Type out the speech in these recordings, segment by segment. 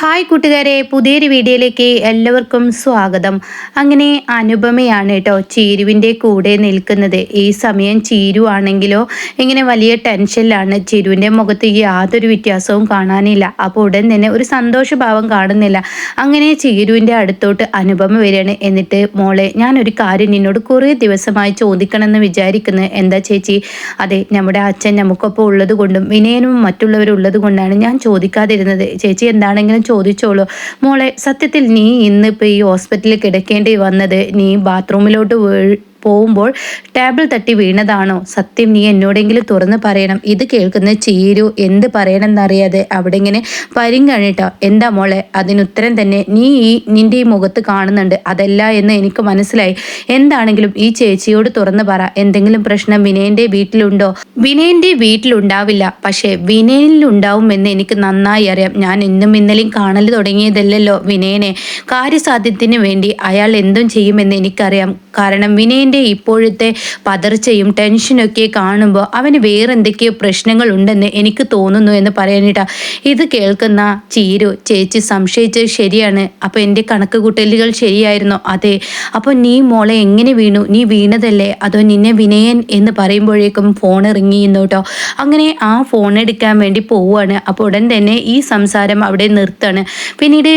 Hi കൂട്ടുകാരെ പുതിയൊരു വീഡിയോയിലേക്ക് എല്ലാവർക്കും സ്വാഗതം. അങ്ങനെ അനുപമയാണ് കേട്ടോ ചീരുവിന്റെ കൂടെ നിൽക്കുന്നത്. ഈ സമയം ചീരു ആണെങ്കിലോ ഇങ്ങനെ വലിയ ടെൻഷനിലാണ്. ചീരുവിന്റെ മുഖത്ത് യാതൊരു വ്യത്യാസവും കാണാനില്ല. അപ്പോൾ ഉടൻ തന്നെ ഒരു സന്തോഷഭാവം കാണുന്നില്ല. അങ്ങനെ ചീരുവിന്റെ അടുത്തോട്ട് അനുപമ വരികയാണ്. എന്നിട്ട് മോളെ ഞാനൊരു കാര്യം നിന്നോട് കുറേ ദിവസമായി ചോദിക്കണമെന്ന് വിചാരിക്കുന്നത് എന്താ ചേച്ചി? അതെ നമ്മുടെ അച്ഛൻ നമുക്കൊപ്പം ഉള്ളത് കൊണ്ടും വിനയനും മറ്റുള്ളവരുള്ളത് കൊണ്ടാണ് ഞാൻ ചോദിക്കാതിരുന്നത്. ചേച്ചി എന്താണെങ്കിലും ചോദിച്ചോളൂ. മോളെ സത്യത്തിൽ നീ ഇന്നിപ്പോൾ ഈ ഹോസ്പിറ്റലിൽ കിടക്കേണ്ടി വന്നത് നീ ബാത്റൂമിലോട്ട് പോകുമ്പോൾ ടേബിൾ തട്ടി വീണതാണോ? സത്യം നീ എന്നോടെങ്കിലും തുറന്ന് പറയണം. ഇത് കേൾക്കുന്ന ചീരു എന്ത് പറയണമെന്നറിയാതെ അവിടെ ഇങ്ങനെ പരിങ്ങണിട്ടോ. എന്താ മോളെ അതിനുത്തരം തന്നെ നീ ഈ നിന്റെ ഈ മുഖത്ത് കാണുന്നുണ്ട്. അതല്ല എന്ന് എനിക്ക് മനസ്സിലായി. എന്താണെങ്കിലും ഈ ചേച്ചിയോട് തുറന്ന് പറ. എന്തെങ്കിലും പ്രശ്നം വിനയന്റെ വീട്ടിലുണ്ടോ? വിനയന്റെ വീട്ടിലുണ്ടാവില്ല. പക്ഷേ വിനയനിൽ വിനയനിലുണ്ടാവുമെന്ന് എനിക്ക് നന്നായി അറിയാം. ഞാൻ ഇന്നും ഇന്നലെയും കാണൽ തുടങ്ങിയതല്ലല്ലോ വിനയനെ. കാര്യസാധ്യത്തിന് വേണ്ടി അയാൾ എന്തും ചെയ്യുമെന്ന് എനിക്കറിയാം. കാരണം വിനയൻ അവന്റെ ഇപ്പോഴത്തെ പതർച്ചയും ടെൻഷനൊക്കെ കാണുമ്പോൾ അവന് പ്രശ്നങ്ങൾ ഉണ്ടെന്ന് എനിക്ക് തോന്നുന്നു എന്ന് പറയാനിട്ടാ. ഇത് കേൾക്കുന്ന ചീരു ചേച്ചി സംശയിച്ചത് ശരിയാണ്. അപ്പോൾ എന്റെ കണക്ക് കൂട്ടലുകൾ ശരിയായിരുന്നു? അതെ. അപ്പോൾ നീ മോളെ എങ്ങനെ വീണു? നീ വീണതല്ലേ? അതോ നിന്നെ വിനയൻ എന്ന് പറയുമ്പോഴേക്കും ഫോൺ ഇറങ്ങിയിരുന്നു കേട്ടോ അങ്ങനെ ആ ഫോൺ എടുക്കാൻ വേണ്ടി പോവുകയാണ്. അപ്പോൾ ഉടൻ തന്നെ ഈ സംസാരം അവിടെ നിർത്താണ്. പിന്നീട്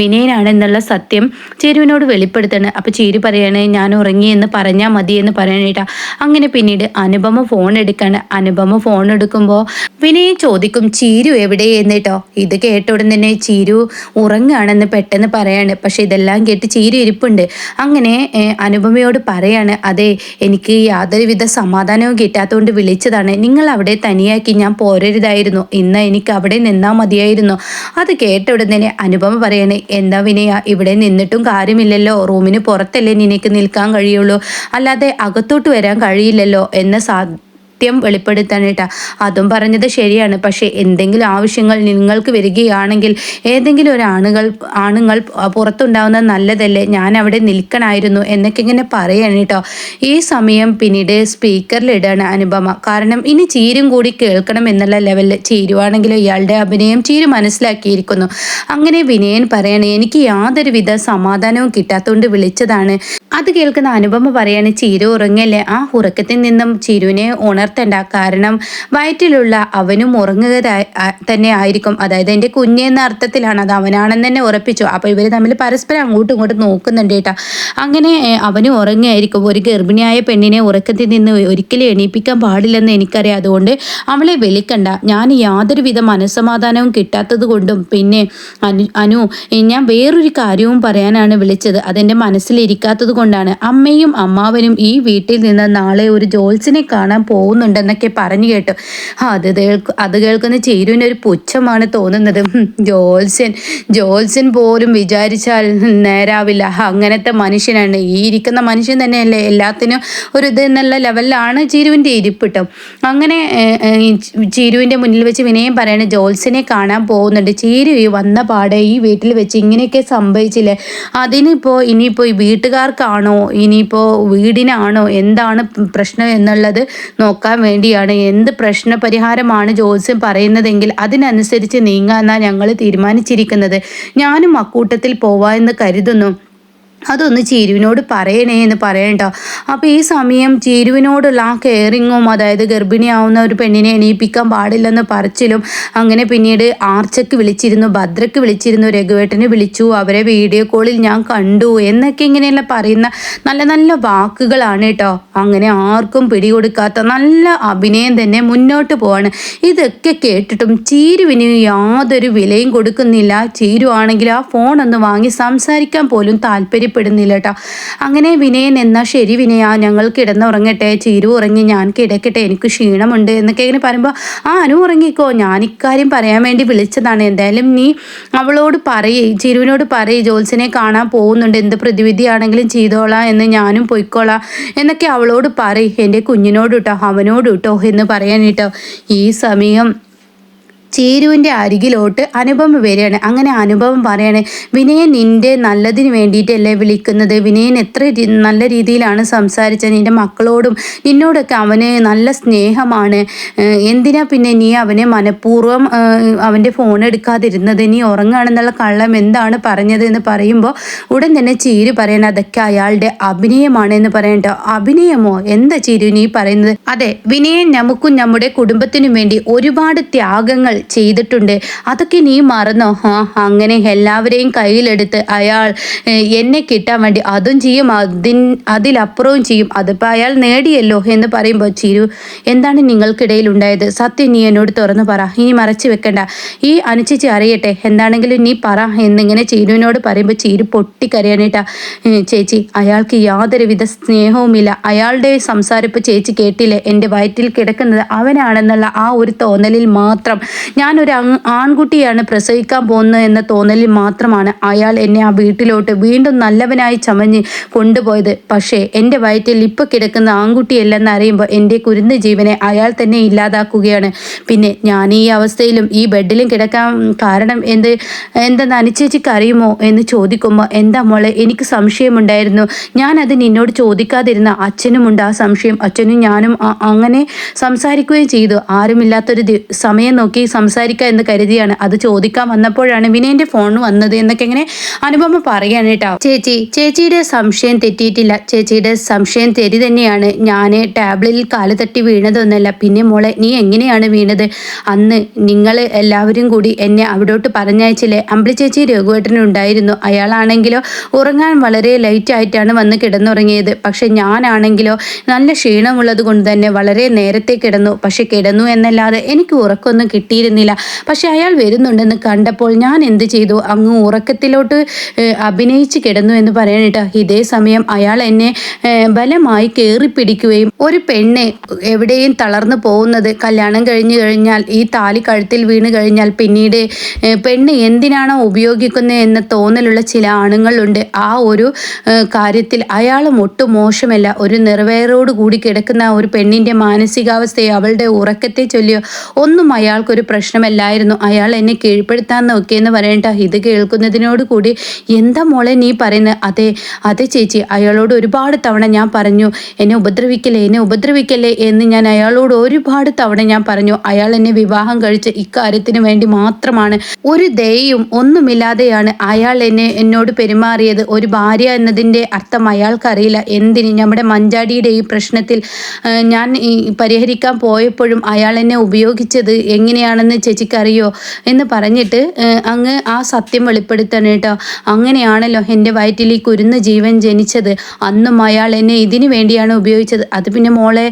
വിനയനാണെന്നുള്ള സത്യം ചേരുവിനോട് വെളിപ്പെടുത്താണ്. അപ്പോൾ ചേരു പറയാണ് ഞാൻ ഉറങ്ങിയെന്ന് പറഞ്ഞു പറഞ്ഞാൽ മതി എന്ന് പറയാനായിട്ടാ. അങ്ങനെ പിന്നീട് അനുപമ ഫോൺ എടുക്കാണ്. അനുപമ ഫോൺ എടുക്കുമ്പോൾ വിനയ് ചോദിക്കും ചീരു എവിടെ എന്നിട്ടോ ഇത് കേട്ട ഉടൻ തന്നെ ചീരു ഉറങ്ങുകയാണെന്ന് പെട്ടെന്ന് പറയാണ്. പക്ഷെ ഇതെല്ലാം കേട്ട് ചീരു ഇരിപ്പുണ്ട്. അങ്ങനെ അനുപമയോട് പറയാണ് അതെ എനിക്ക് യാതൊരുവിധ സമാധാനവും കിട്ടാത്തതുകൊണ്ട് വിളിച്ചതാണ്. നിങ്ങൾ അവിടെ തനിയാക്കി ഞാൻ പോരരുതായിരുന്നു. ഇന്ന് എനിക്ക് അവിടെ നിന്നാൽ മതിയായിരുന്നു. അത് കേട്ട ഉടൻ തന്നെ അനുപമ പറയാണ് എന്താ വിനയ ഇവിടെ നിന്നിട്ടും കാര്യമില്ലല്ലോ. റൂമിന് പുറത്തല്ലേ നിനക്ക് നിൽക്കാൻ കഴിയുള്ളൂ. അല്ലാതെ അകത്തോട്ട് വരാൻ കഴിയില്ലല്ലോ എന്ന് സാ സത്യം വെളിപ്പെടുത്താനായിട്ട് അതും പറഞ്ഞത് ശരിയാണ്. പക്ഷേ എന്തെങ്കിലും ആവശ്യങ്ങൾ നിങ്ങൾക്ക് വരികയാണെങ്കിൽ ഏതെങ്കിലും ഒരു ആണുകൾ ആണുങ്ങൾ പുറത്തുണ്ടാവുന്നത് നല്ലതല്ലേ? ഞാൻ അവിടെ നിൽക്കണമായിരുന്നു എന്നൊക്കെ ഇങ്ങനെ പറയാണ് കേട്ടോ. ഈ സമയം പിന്നീട് സ്പീക്കറിലിടാണ് അനുപമ. കാരണം ഇനി ചീരും കൂടി കേൾക്കണം എന്നുള്ള ലെവലിൽ ചീരുവാണെങ്കിലും ഇയാളുടെ അഭിനയം ചീരു മനസ്സിലാക്കിയിരിക്കുന്നു. അങ്ങനെ വിനയൻ പറയണേ എനിക്ക് യാതൊരുവിധ സമാധാനവും കിട്ടാത്തതുകൊണ്ട് വിളിച്ചതാണ്. അത് കേൾക്കുന്ന അനുപമ പറയാണ് ചീരു ഉറങ്ങല്ലേ? ആ ഉറക്കത്തിൽ നിന്നും ചിരുവിനെ ഉണർത്തണ്ട. കാരണം വയറ്റിലുള്ള അവനും ഉറങ്ങുക തന്നെ ആയിരിക്കും. അതായത് എന്റെ കുഞ്ഞെന്ന അർത്ഥത്തിലാണ് അത് അവനാണെന്ന് തന്നെ ഉറപ്പിച്ചു. അപ്പോൾ ഇവർ തമ്മിൽ പരസ്പരം അങ്ങോട്ടും ഇങ്ങോട്ടും നോക്കുന്നുണ്ട് കേട്ടോ. അങ്ങനെ അവനും ഉറങ്ങിയായിരിക്കും ഒരു ഗർഭിണിയായ പെണ്ണിനെ ഉറക്കത്തിൽ നിന്ന് ഒരിക്കലും എണീപ്പിക്കാൻ പാടില്ലെന്ന് എനിക്കറിയാം. അതുകൊണ്ട് അവളെ വിളിക്കണ്ട. ഞാൻ യാതൊരുവിധ മനസ്സമാധാനവും കിട്ടാത്തത് കൊണ്ടും പിന്നെ അനു ഞാൻ വേറൊരു കാര്യവും പറയാനാണ് വിളിച്ചത്. അതെന്റെ മനസ്സിലിരിക്കാത്തത് കൊണ്ടാണ് അമ്മയും അമ്മാവനും ഈ വീട്ടിൽ നിന്ന് നാളെ ഒരു ജോൽസിനെ കാണാൻ പോകുന്നുണ്ടെന്നൊക്കെ പറഞ്ഞു കേട്ടു. അത് അത് കേൾക്കുന്ന ചേരുവിന് ഒരു പുച്ഛമാണ് തോന്നുന്നത്. ജോൽസൻ ജോൽസൻ പോലും വിചാരിച്ചാൽ നേരാവില്ല. അങ്ങനത്തെ മനുഷ്യനാണ്. ഈ ഇരിക്കുന്ന മനുഷ്യൻ തന്നെയല്ലേ എല്ലാത്തിനും ഒരു ഇത് എന്നുള്ള ലെവലിലാണ് ചീരുവിന്റെ ഇരിപ്പിട്ടോ. അങ്ങനെ ചീരുവിന്റെ മുന്നിൽ വെച്ച് വിനയം പറയണ ജോൽസിനെ കാണാൻ പോകുന്നുണ്ട്. ചീരു വന്ന പാടെ ഈ വീട്ടിൽ വെച്ച് ഇങ്ങനെയൊക്കെ സംഭവിച്ചില്ലേ? അതിനിപ്പോൾ ഇനിയിപ്പോൾ ഈ വീട്ടുകാർക്ക് ആണോ? ഇനിയിപ്പോൾ വീടിനാണോ? എന്താണ് പ്രശ്നം എന്നുള്ളത് നോക്കാൻ വേണ്ടിയാണ്. എന്ത് പ്രശ്ന പരിഹാരമാണ് ജ്യോത്സ്യം പറയുന്നതെങ്കിൽ അതിനനുസരിച്ച് നീങ്ങാന്നാണ് ഞങ്ങൾ തീരുമാനിച്ചിരിക്കുന്നത്. ഞാനും അക്കൂട്ടത്തിൽ പോവാ എന്ന് കരുതുന്നു. അതൊന്ന് ചേരുവിനോട് പറയണേ എന്ന് പറയണ്ട. അപ്പോൾ ഈ സമയം ചേരുവിനോടുള്ള ആ കെയറിങ്ങും അതായത് ഗർഭിണിയാവുന്ന ഒരു പെണ്ണിനെ എണീപ്പിക്കാൻ പാടില്ലെന്ന് പറച്ചിലും അങ്ങനെ പിന്നീട് ആർച്ചക്ക് വിളിച്ചിരുന്നു ഭദ്രക്ക് വിളിച്ചിരുന്നു രഘുവേട്ടനെ വിളിച്ചു അവരെ വീഡിയോ കോളിൽ ഞാൻ കണ്ടു എന്നൊക്കെ ഇങ്ങനെയുള്ള പറയുന്ന നല്ല നല്ല വാക്കുകളാണ് കേട്ടോ. അങ്ങനെ ആർക്കും പിടികൊടുക്കാത്ത നല്ല അഭിനയം തന്നെ മുന്നോട്ട് പോവാണ്. ഇതൊക്കെ കേട്ടിട്ടും ചീരുവിന് യാതൊരു വിലയും കൊടുക്കുന്നില്ല. ചീരു ആ ഫോണൊന്ന് വാങ്ങി സംസാരിക്കാൻ പോലും താല്പര്യം താല്പര്യപ്പെടുന്നില്ല കേട്ടോ അങ്ങനെ വിനയൻ എന്നാൽ ശരി വിനയ ഞങ്ങൾ കിടന്നുറങ്ങട്ടെ ചീരു ഉറങ്ങി ഞാൻ കിടക്കട്ടെ എനിക്ക് ക്ഷീണമുണ്ട് എന്നൊക്കെ ഇങ്ങനെ പറയുമ്പോൾ ആ അനു ഉറങ്ങിക്കോ ഞാൻ ഇക്കാര്യം പറയാൻ വേണ്ടി വിളിച്ചതാണ്. എന്തായാലും നീ അവളോട് പറയേ ചിരുവിനോട് പറയേ ജോത്സിനെ കാണാൻ പോകുന്നുണ്ട് എന്ത് പ്രതിവിധിയാണെങ്കിലും ചെയ്തോളാം എന്ന് ഞാനും പൊയ്ക്കോളാം എന്നൊക്കെ അവളോട് പറയും എന്റെ കുഞ്ഞിനോട് കേട്ടോ അവനോട് കേട്ടോ എന്ന് പറയാൻ ഈ സമയം ചേരുവിന്റെ അരികിലോട്ട് അനുപമ വരികയാണ്. അങ്ങനെ അനുഭവം പറയാണ് വിനയൻ നിന്റെ നല്ലതിന് വേണ്ടിയിട്ടല്ലേ വിളിക്കുന്നത്? വിനയൻ എത്ര നല്ല രീതിയിലാണ് സംസാരിച്ചത്. നിന്റെ മക്കളോടും നിന്നോടൊക്കെ അവന് നല്ല സ്നേഹമാണ്. എന്തിനാ പിന്നെ നീ അവനെ മനഃപൂർവം അവന്റെ ഫോൺ എടുക്കാതിരുന്നത്? നീ ഉറങ്ങുകയാണെന്നുള്ള കള്ളം എന്താണ് പറഞ്ഞത്? എന്ന് പറയുമ്പോൾ ഉടൻ തന്നെ ചീരു പറയണം അതൊക്കെ അയാളുടെ അഭിനയമാണ് എന്ന് പറയണ്ടോ. അഭിനയമോ? എന്താ ചീരു നീ പറയുന്നത്? അതെ വിനയൻ നമുക്കും നമ്മുടെ കുടുംബത്തിനും വേണ്ടി ഒരുപാട് ത്യാഗങ്ങൾ ചെയ്തിട്ടുണ്ട്. അതൊക്കെ നീ മറന്നോ? ആ അങ്ങനെ എല്ലാവരെയും കയ്യിലെടുത്ത് അയാൾ എന്നെ കിട്ടാൻ വേണ്ടി അതും ചെയ്യും അതിൻ അതിലപ്പുറവും ചെയ്യും. അതിപ്പോൾ അയാൾ നേടിയല്ലോ എന്ന് പറയുമ്പോൾ ചിരു എന്താണ് നിങ്ങൾക്കിടയിൽ ഉണ്ടായത്? സത്യം നീ എന്നോട് തുറന്നു പറ. ഇനി മറച്ചു വെക്കണ്ട. ഈ അനുചിച്ച് അറിയട്ടെ. എന്താണെങ്കിലും നീ പറ എന്നിങ്ങനെ ചീരുവിനോട് പറയുമ്പോൾ ചീരു പൊട്ടിക്കരയാനേട്ടാ. ചേച്ചി അയാൾക്ക് യാതൊരുവിധ സ്നേഹവുമില്ല. അയാളുടെ സംസാരിപ്പ് ചേച്ചി കേട്ടില്ലേ? എന്റെ വയറ്റിൽ കിടക്കുന്നത് അവനാണെന്നുള്ള ആ ഒരു തോന്നലിൽ മാത്രം ഞാനൊരു ആൺകുട്ടിയാണ് പ്രസവിക്കാൻ പോകുന്നത് എന്ന തോന്നലിൽ മാത്രമാണ് അയാൾ എന്നെ ആ വീട്ടിലോട്ട് വീണ്ടും നല്ലവനായി ചമഞ്ഞ് കൊണ്ടുപോയത്. പക്ഷേ എന്റെ വയറ്റിൽ ഇപ്പോൾ കിടക്കുന്ന ആൺകുട്ടിയല്ലെന്ന് അറിയുമ്പോൾ എന്റെ കുരുന്ന് ജീവനെ അയാൾ തന്നെ ഇല്ലാതാക്കുകയാണ്. പിന്നെ ഞാൻ ഈ അവസ്ഥയിലും ഈ ബെഡിലും കിടക്കാൻ കാരണം എന്ത് എന്തെന്ന് അനുചേച്ചിക്ക് അറിയുമോ എന്ന് ചോദിക്കുമ്പോൾ എന്താ മോളെ എനിക്ക് സംശയമുണ്ടായിരുന്നു. ഞാനത് നിന്നോട് ചോദിക്കാതിരുന്ന അച്ഛനുമുണ്ട്. ആ സംശയം അച്ഛനും ഞാനും അങ്ങനെ സംസാരിക്കുകയും ചെയ്തു. ആരുമില്ലാത്തൊരു സമയം നോക്കി സംസാരിക്കുക എന്ന് കരുതിയാണ്. അത് ചോദിക്കാൻ വന്നപ്പോഴാണ് വിനയന്റെ ഫോൺ വന്നത് എന്നൊക്കെ ഇങ്ങനെ അനുപമ പറയാണ് കേട്ടോ. ചേച്ചി ചേച്ചിയുടെ സംശയം തെറ്റിയിട്ടില്ല. ചേച്ചിയുടെ സംശയം തെരി തന്നെയാണ്. ഞാൻ ടാബ്ലിൽ കാൽ തട്ടി വീണതൊന്നല്ല പിന്നെ മോളെ നീ എങ്ങനെയാണ് വീണത്? അന്ന് നിങ്ങൾ എല്ലാവരും കൂടി എന്നെ അവിടോട്ട് പറഞ്ഞയച്ചില്ലേ? അമ്പിളി ചേച്ചി രഘുവേട്ടനുണ്ടായിരുന്നു അയാളാണെങ്കിലോ ഉറങ്ങാൻ വളരെ ലൈറ്റ് ആയിട്ടാണ് വന്ന് കിടന്നുറങ്ങിയത്. പക്ഷെ ഞാനാണെങ്കിലോ നല്ല ക്ഷീണമുള്ളത് കൊണ്ട് തന്നെ വളരെ നേരത്തെ കിടന്നു. പക്ഷെ കിടന്നു എന്നല്ലാതെ എനിക്ക് ഉറക്കമൊന്നും കിട്ടിയിരുന്നില്ല. പക്ഷെ അയാൾ വരുന്നുണ്ടെന്ന് കണ്ടപ്പോൾ ഞാൻ എന്ത് ചെയ്തു? അങ്ങ് ഉറക്കത്തിലോട്ട് അഭിനയിച്ച് കിടന്നു എന്ന് പറയാനിട്ട് ഇതേ സമയം അയാൾ എന്നെ ബലമായി കയറി പിടിക്കുകയും ഒരു പെണ്ണ് എവിടെയും തളർന്നു പോകുന്നത് കല്യാണം കഴിഞ്ഞു കഴിഞ്ഞാൽ ഈ താലി കഴുത്തിൽ വീണ് കഴിഞ്ഞാൽ പിന്നീട് പെണ്ണ് എന്തിനാണോ ഉപയോഗിക്കുന്നത് എന്ന തോന്നലുള്ള ചില ആണുങ്ങളുണ്ട്. ആ ഒരു കാര്യത്തിൽ അയാളും ഒട്ടും മോശമല്ല. ഒരു നിറവേറോട് കൂടി കിടക്കുന്ന ഒരു പെണ്ണിന്റെ മാനസികാവസ്ഥയോ അവളുടെ ഉറക്കത്തെ ചൊല്ലിയോ ഒന്നും അയാൾക്കൊരു പ്രശ്നമല്ലായിരുന്നു. അയാൾ എന്നെ കീഴ്പ്പെടുത്താൻ നോക്കിയെന്ന് പറയണ്ട. ഇത് കേൾക്കുന്നതിനോട് കൂടി എന്താ മോളെ നീ പറയുന്നത് അതെ അതെ ചേച്ചി അയാളോട് ഒരുപാട് തവണ ഞാൻ പറഞ്ഞു. എന്നെ ഉപദ്രവിക്കല്ലേ എന്നെ ഉപദ്രവിക്കല്ലേ എന്ന് ഞാൻ അയാളോട് ഒരുപാട് തവണ ഞാൻ പറഞ്ഞു. അയാൾ എന്നെ വിവാഹം കഴിച്ച് ഇക്കാര്യത്തിന് വേണ്ടി മാത്രമാണ്. ഒരു ദയയും ഒന്നുമില്ലാതെയാണ് അയാൾ എന്നെ എന്നോട് പെരുമാറിയത്. ഒരു ഭാര്യ എന്നതിന്റെ അർത്ഥം അയാൾക്കറിയില്ല. എന്തിന്? നമ്മുടെ മഞ്ചാടിയുടെ ഈ പ്രശ്നത്തിൽ ഞാൻ പരിഹരിക്കാൻ പോയപ്പോഴും അയാൾ എന്നെ ഉപയോഗിച്ചത് എങ്ങനെയാണെന്ന് ചേച്ചിക്കറിയോ എന്ന് പറഞ്ഞിട്ട് അങ്ങ് ആ സത്യം വെളിപ്പെടുത്തണം കേട്ടോ. അങ്ങനെയാണല്ലോ എന്റെ വയറ്റിൽ ഈ കുരുന്ന് ജീവൻ ജനിച്ചത്. അന്നും അയാൾ എന്നെ ഇതിനു വേണ്ടിയാണ് ഉപയോഗിച്ചത്. അത് പിന്നെ മോളെ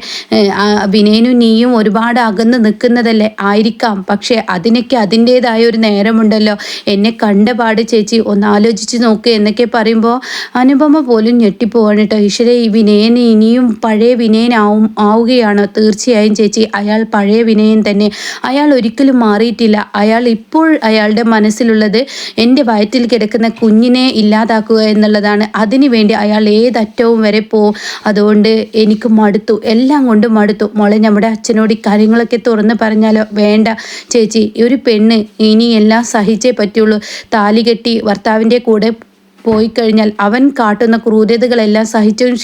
വിനയനും നീയും ഒരുപാട് അകന്ന് നിൽക്കുന്നതല്ലേ? ആയിരിക്കാം. പക്ഷേ അതിനൊക്കെ അതിന്റെതായ ഒരു നേരമുണ്ടല്ലോ. എന്നെ കണ്ട പാട് ചേച്ചി ഒന്ന് ആലോചിച്ച് നോക്ക് എന്നൊക്കെ പറയുമ്പോൾ അനുപമ പോലും ഞെട്ടിപ്പോവാണ് കേട്ടോ. ഈശ്വരെ ഈ വിനയൻ ഇനിയും പഴയ വിനയനാവും ആവുകയാണോ? തീർച്ചയായും ചേച്ചി അയാൾ പഴയ വിനയൻ തന്നെ. അയാൾ ഒരിക്കലും മാറിയിട്ടില്ല. അയാൾ ഇപ്പോൾ അയാളുടെ മനസ്സിലുള്ളത് എന്റെ വയറ്റിൽ കിടക്കുന്ന കുഞ്ഞിനെ ഇല്ലാതാക്കുക എന്നുള്ളതാണ്. അതിനുവേണ്ടി അയാൾ ഏതറ്റവും വരെ പോവും അതുകൊണ്ട് എനിക്ക് മടുത്തു. എല്ലാം കൊണ്ടും മടുത്തു. മോളെ നമ്മുടെ അച്ഛനോട് കാര്യങ്ങളൊക്കെ തുറന്ന് പറഞ്ഞാലോ? വേണ്ട ചേച്ചി. ഒരു പെണ്ണ് ഇനി എല്ലാം സഹിച്ചേ പറ്റുള്ളൂ. താലി കെട്ടി ഭർത്താവിന്റെ കൂടെ പോയി കഴിഞ്ഞാൽ അവൻ കാട്ടുന്ന ക്രൂരതകളെല്ലാം സഹിച്ചും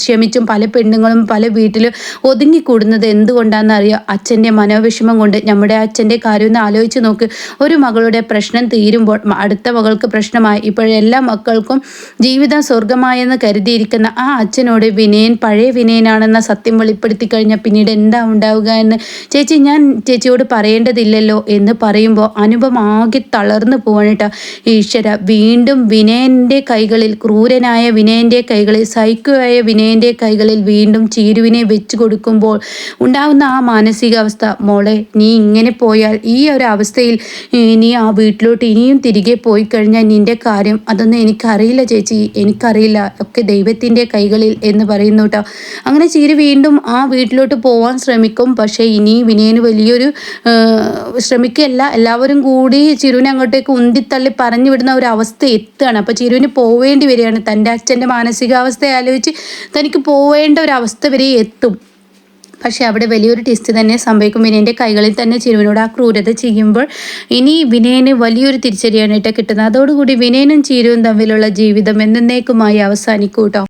ക്ഷമിച്ചും പല പെണ്ണുങ്ങളും പല വീട്ടിലും ഒതുങ്ങിക്കൂടുന്നത് എന്തുകൊണ്ടാണെന്ന് അറിയാം? അച്ഛന്റെ മനോവിഷമം കൊണ്ട് നമ്മുടെ അച്ഛന്റെ കാര്യം ഒന്ന് ആലോചിച്ച് നോക്ക്. ഒരു മകളുടെ പ്രശ്നം തീരുമ്പോൾ അടുത്ത മകൾക്ക് പ്രശ്നമായി. ഇപ്പോഴെല്ലാ മക്കൾക്കും ജീവിതം സ്വർഗമായെന്ന് കരുതിയിരിക്കുന്ന ആ അച്ഛനോട് വിനയൻ പഴയ വിനയനാണെന്ന സത്യം വെളിപ്പെടുത്തി കഴിഞ്ഞാൽ പിന്നീട് എന്താ ഉണ്ടാവുക എന്ന്? ചേച്ചി ഞാൻ ചേച്ചിയോട് പറയേണ്ടതില്ലല്ലോ എന്ന് പറയുമ്പോൾ അനുപം ആകെ തളർന്നു പോവാണ് ഈശ്വര വീണ്ടും വിനയൻ വിനയന്റെ കൈകളിൽ ക്രൂരനായ വിനയന്റെ കൈകളിൽ സൈക്കുവായ വിനയന്റെ കൈകളിൽ വീണ്ടും ചീരുവിനെ വെച്ചു കൊടുക്കുമ്പോൾ ഉണ്ടാകുന്ന ആ മാനസികാവസ്ഥ മോളെ നീ ഇങ്ങനെ പോയാൽ ഈ ഒരു അവസ്ഥയിൽ നീ ആ വീട്ടിലോട്ട് ഇനിയും തിരികെ പോയി കഴിഞ്ഞാൽ നിന്റെ കാര്യം അതൊന്നും എനിക്കറിയില്ല ചേച്ചി എനിക്കറിയില്ല. ഒക്കെ ദൈവത്തിന്റെ കൈകളിൽ എന്ന് പറയുന്നു കേട്ടോ. അങ്ങനെ ചീരു വീണ്ടും ആ വീട്ടിലോട്ട് പോകാൻ ശ്രമിക്കും. പക്ഷേ ഇനി വിനയന് വലിയൊരു ശ്രമിക്കുകയല്ല. എല്ലാവരും കൂടി ചിരുവിനെ അങ്ങോട്ടേക്ക് ഉന്തിത്തള്ളി പറഞ്ഞു വിടുന്ന ഒരു അവസ്ഥ എത്തുകയാണ്. അപ്പോൾ ചിരു ചിരുവിന് പോവേണ്ടി വരികയാണ്. തന്റെ അച്ഛന്റെ മാനസികാവസ്ഥ ആലോചിച്ച് തനിക്ക് പോവേണ്ട ഒരു അവസ്ഥ വരെ എത്തും. പക്ഷേ അവിടെ വലിയൊരു ടെസ്റ്റ് തന്നെ സംഭവിക്കും. വിനയന്റെ കൈകളിൽ തന്നെ ചിരുവിനോട് ആ ക്രൂരത ചെയ്യുമ്പോൾ ഇനി വിനയന് വലിയൊരു തിരിച്ചടിയാണ് കേട്ടോ കിട്ടുന്നത്. അതോടുകൂടി വിനയനും ചിരുവും തമ്മിലുള്ള ജീവിതം എന്നേക്കുമായി അവസാനിക്കൂട്ടോ